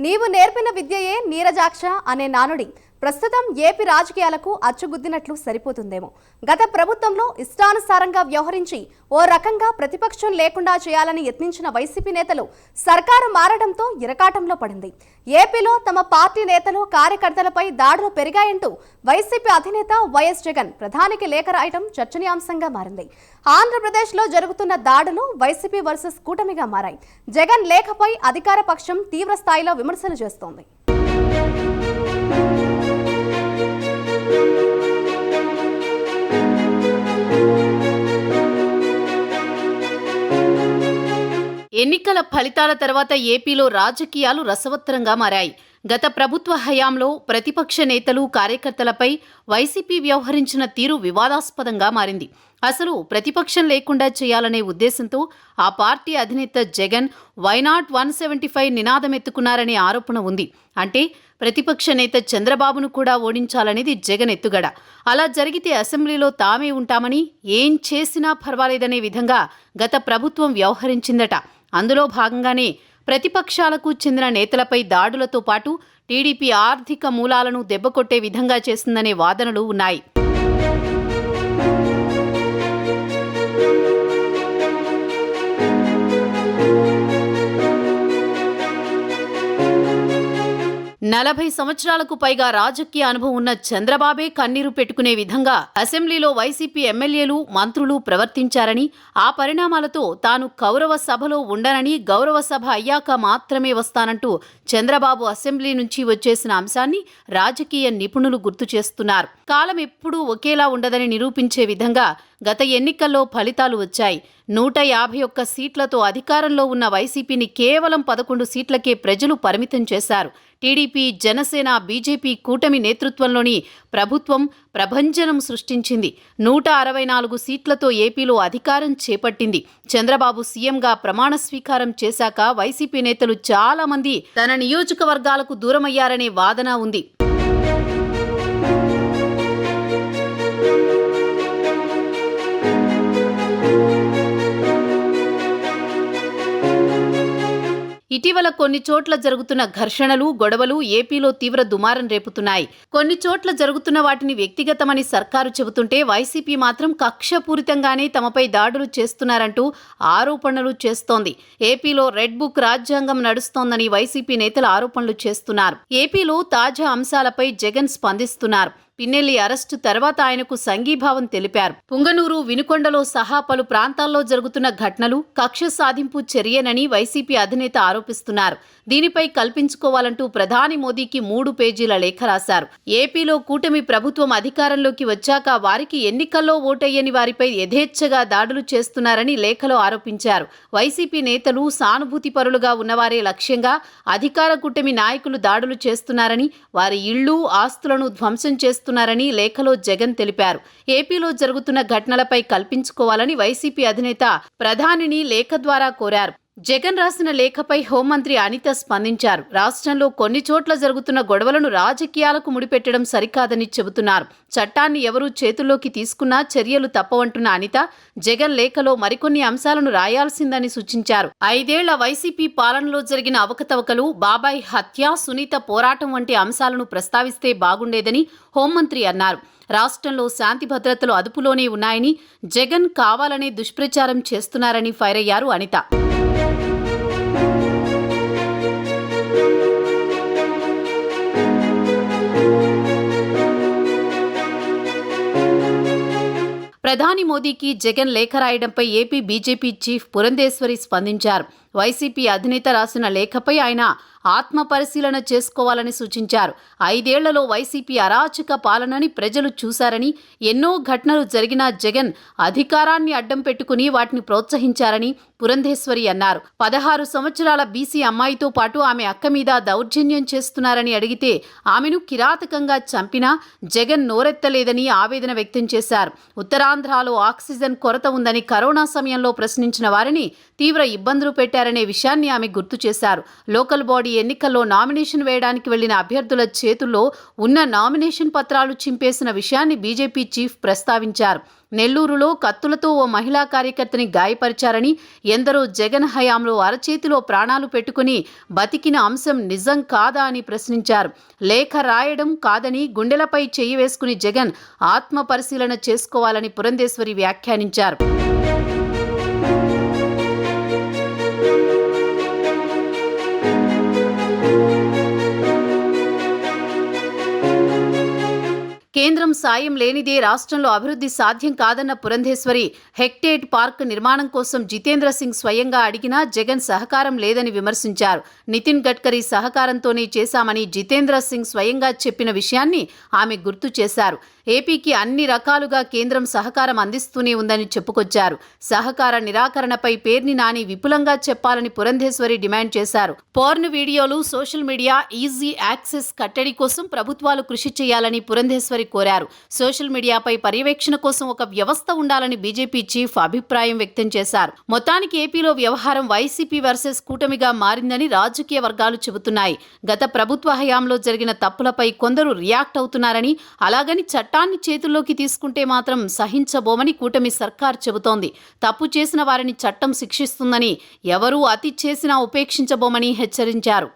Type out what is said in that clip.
నీవు నేర్పిన విద్యయే నీరజాక్ష అనే నానుడి. ప్రస్తుతం ఏపీ రాజకీయాలకు అచ్చుగుద్దినట్లు సరిపోతుందేమో. గత ప్రభుత్వంలో ఇష్టానుసారంగా వ్యవహరించి ఓ రకంగా ప్రతిపక్షం లేకుండా చేయాలని యత్నించిన వైసీపీ నేతలు సర్కారు మారడంతో ఇరకాటంలో పడింది. ఏపీలో తమ పార్టీ నేతలు కార్యకర్తలపై దాడులు పెరిగాయంటూ వైసీపీ అధినేత వైఎస్ జగన్ ప్రధానికి లేఖ రాయడం చర్చనీయాంశంగా మారింది. ఆంధ్రప్రదేశ్లో జరుగుతున్న దాడులు వైసీపీ వర్సెస్ కూటమిగా మారాయి. జగన్ లేఖపై అధికార పక్షం తీవ్ర స్థాయిలో విమర్శలు చేస్తోంది. ఎన్నికల ఫలితాల తర్వాత ఏపీలో రాజకీయాలు రసవత్తరంగా మారాయి. గత ప్రభుత్వ హయాంలో ప్రతిపక్ష నేతలు కార్యకర్తలపై వైసీపీ వ్యవహరించిన తీరు వివాదాస్పదంగా మారింది. అసలు ప్రతిపక్షం లేకుండా చేయాలనే ఉద్దేశంతో ఆ పార్టీ అధినేత Jagan why not one seventy five నినాదమెత్తుకున్నారనే ఆరోపణ ఉంది. అంటే ప్రతిపక్ష నేత చంద్రబాబును కూడా ఓడించాలనేది జగన్ ఎత్తుగడ. అలా జరిగితే అసెంబ్లీలో తామే ఉంటామని ఏం చేసినా పర్వాలేదనే విధంగా గత ప్రభుత్వం వ్యవహరించిందట. అందులో భాగంగానే ప్రతిపక్షాలకు చెందిన నేతలపై దాడులతో పాటు టీడీపీ ఆర్థిక మూలాలను దెబ్బకొట్టే విధంగా చేసిందనే వాదనలు ఉన్నాయి. నలభై సంవత్సరాలకు పైగా రాజకీయ అనుభవం ఉన్న చంద్రబాబే కన్నీరు పెట్టుకునే విధంగా అసెంబ్లీలో వైసీపీ ఎమ్మెల్యేలు మంత్రులు ప్రవర్తించారని ఆ పరిణామాలతో తాను కౌరవ సభలో ఉండనని గౌరవ సభ అయ్యాక మాత్రమే వస్తానంటూ చంద్రబాబు అసెంబ్లీ నుంచి వచ్చేసిన అంశాన్ని రాజకీయ నిపుణులు గుర్తు చేస్తున్నారు. కాలం ఎప్పుడూ ఒకేలా ఉండదని నిరూపించే విధంగా గత ఎన్నికల్లో ఫలితాలు వచ్చాయి. నూట యాభై ఒక్క సీట్లతో అధికారంలో ఉన్న వైసీపీని కేవలం పదకొండు సీట్లకే ప్రజలు పరిమితం చేశారు. టీడీపీ జనసేన బీజేపీ కూటమి నేతృత్వంలోని ప్రభుత్వం ప్రభంజనం సృష్టించింది. నూట అరవై నాలుగు సీట్లతో ఏపీలో అధికారం చేపట్టింది. చంద్రబాబు సీఎంగా ప్రమాణ స్వీకారం చేశాక వైసీపీ నేతలు చాలామంది తన నియోజకవర్గాలకు దూరమయ్యారనే వాదన ఉంది. ఇటీవల కొన్ని చోట్ల జరుగుతున్న ఘర్షణలు గొడవలు ఏపీలో తీవ్ర దుమారం రేపుతున్నాయి. కొన్ని చోట్ల జరుగుతున్న వాటిని వ్యక్తిగతమని సర్కారు చెబుతుంటే వైసీపీ మాత్రం కక్షపూరితంగానే తమపై దాడులు చేస్తున్నారంటూ ఆరోపణలు చేస్తోంది. ఏపీలో రెడ్ బుక్ రాజ్యాంగం నడుస్తోందని వైసీపీ నేతలు ఆరోపణలు చేస్తున్నారు. ఏపీలో తాజా అంశాలపై జగన్ స్పందిస్తున్నారు. పిన్నెల్లి అరెస్టు తర్వాత ఆయనకు సంఘీభావం తెలిపారు. పుంగనూరు వినుకొండలో సహా పలు ప్రాంతాల్లో జరుగుతున్న ఘటనలు కక్ష సాధింపు చర్యనని వైసీపీ అధినేత ఆరోపిస్తున్నారు. దీనిపై కల్పించుకోవాలంటూ ప్రధాని మోదీకి మూడు పేజీల లేఖ రాశారు. ఏపీలో కూటమి ప్రభుత్వం అధికారంలోకి వచ్చాక వారికి ఎన్నికల్లో ఓటయ్యని వారిపై యథేచ్ఛగా దాడులు చేస్తున్నారని లేఖలో ఆరోపించారు. వైసీపీ నేతలు సానుభూతి పరులుగా ఉన్నవారే లక్ష్యంగా అధికార కూటమి నాయకులు దాడులు చేస్తున్నారని వారి ఇళ్ళు ఆస్తులను ధ్వంసం చేస్తూ చేస్తున్నారని లేఖలో జగన్ తెలిపారు. ఏపీలో జరుగుతున్న ఘటనలపై కల్పించుకోవాలని వైసీపీ అధినేత ప్రధానిని లేఖ ద్వారా కోరారు. జగన్ రాసిన లేఖపై హోంమంత్రి అనిత స్పందించారు. రాష్ట్రంలో కొన్ని చోట్ల జరుగుతున్న గొడవలను రాజకీయాలకు ముడిపెట్టడం సరికాదని చెబుతున్నారు. చట్టాన్ని ఎవరూ చేతుల్లోకి తీసుకున్నా చర్యలు తప్పవంటున్న అనిత జగన్ లేఖలో మరికొన్ని అంశాలను రాయాల్సిందని సూచించారు. ఐదేళ్ళ వైసీపీ పాలనలో జరిగిన అవకతవకలు బాబాయ్ హత్య సునీత పోరాటం వంటి అంశాలను ప్రస్తావిస్తే బాగుండేదని హోంమంత్రి అన్నారు. రాష్ట్రంలో శాంతి భద్రతలు అదుపులోనే ఉన్నాయని జగన్ కావాలనే దుష్ప్రచారం చేస్తున్నారని ఫైర్ అయ్యారు అనిత. ప్రధాని మోదీకి జగన్ లేఖ రాయడంపై ఏపీ బీజేపీ చీఫ్ పురంధేశ్వరి స్పందించారు. వైసీపీ అధినేత రాసిన లేఖపై ఆయన ఆత్మ పరిశీలన చేసుకోవాలని సూచించారు. ఐదేళ్ళలో వైసీపీ అరాచక పాలనని ప్రజలు చూశారని ఎన్నో ఘటనలు జరిగినా జగన్ అధికారాన్ని అడ్డం పెట్టుకుని వాటిని ప్రోత్సహించారని పురంధేశ్వరి అన్నారు. పదహారు సంవత్సరాల బీసీ అమ్మాయితో పాటు ఆమె అక్క మీద దౌర్జన్యం చేస్తున్నారని అడిగితే ఆమెను కిరాతకంగా చంపినా జగన్ నోరెత్తలేదని ఆవేదన వ్యక్తం చేశారు. ఉత్తరాంధ్రలో ఆక్సిజన్ కొరత ఉందని కరోనా సమయంలో ప్రశ్నించిన వారిని తీవ్ర ఇబ్బందులు పెట్టారనే విషయాన్ని ఆమె గుర్తు చేశారు. లోకల్ బాడీ ఎన్నికల్లో నామినేషన్ వేయడానికి వెళ్ళిన అభ్యర్థుల చేతుల్లో ఉన్న నామినేషన్ పత్రాలు చింపేసిన విషయాన్ని బీజేపీ చీఫ్ ప్రస్తావించారు. నెల్లూరులో కత్తులతో ఓ మహిళా కార్యకర్తని గాయపరిచారని ఎందరో జగన్ హయాంలో అరచేతిలో ప్రాణాలు పెట్టుకుని బతికిన అంశం నిజం కాదా అని ప్రశ్నించారు. లేఖ రాయడం కాదని గుండెలపై చెయ్యి వేసుకుని జగన్ ఆత్మ పరిశీలన చేసుకోవాలని పురంధేశ్వరి వ్యాఖ్యానించారు. కేంద్రం సాయం లేనిదే రాష్ట్రంలో అభివృద్ధి సాధ్యం కాదన్న పురంధేశ్వరి హెక్టేట్ పార్క్ నిర్మాణం కోసం జితేంద్ర సింగ్ స్వయంగా అడిగినా జగన్ సహకారం లేదని విమర్శించారు. నితిన్ గడ్కరీ సహకారంతోనే చేశామని జితేంద్ర సింగ్ స్వయంగా చెప్పిన విషయాన్ని ఆమె గుర్తు చేశారు. ఏపీకి అన్ని రకాలుగా కేంద్రం సహకారం అందిస్తూనే ఉందని చెప్పుకొచ్చారు. సహకార నిరాకరణపై పేర్ని నాని విపులంగా చెప్పాలని పురంధేశ్వరి డిమాండ్ చేశారు. Porn videos social media easy access కట్టడి కోసం ప్రభుత్వాలు కృషి చేయాలని పురంధేశ్వరి కోరారు. సోషల్ మీడియాపై పర్యవేక్షణ కోసం ఒక వ్యవస్థ ఉండాలని బీజేపీ చీఫ్ అభిప్రాయం వ్యక్తం చేశారు. మొత్తానికి ఏపీలో వ్యవహారం వైసీపీ వర్సెస్ కూటమిగా మారిందని రాజకీయ వర్గాలు చెబుతున్నాయి. గత ప్రభుత్వ హయాంలో జరిగిన తప్పులపై కొందరు రియాక్ట్ అవుతున్నారని అలాగని చట్టాన్ని చేతుల్లోకి తీసుకుంటే మాత్రం సహించబోమని కూటమి సర్కార్ చెబుతోంది. తప్పు చేసిన వారిని చట్టం శిక్షిస్తుందని ఎవరూ అతి చేసినా ఉపేక్షించబోమని హెచ్చరించారు.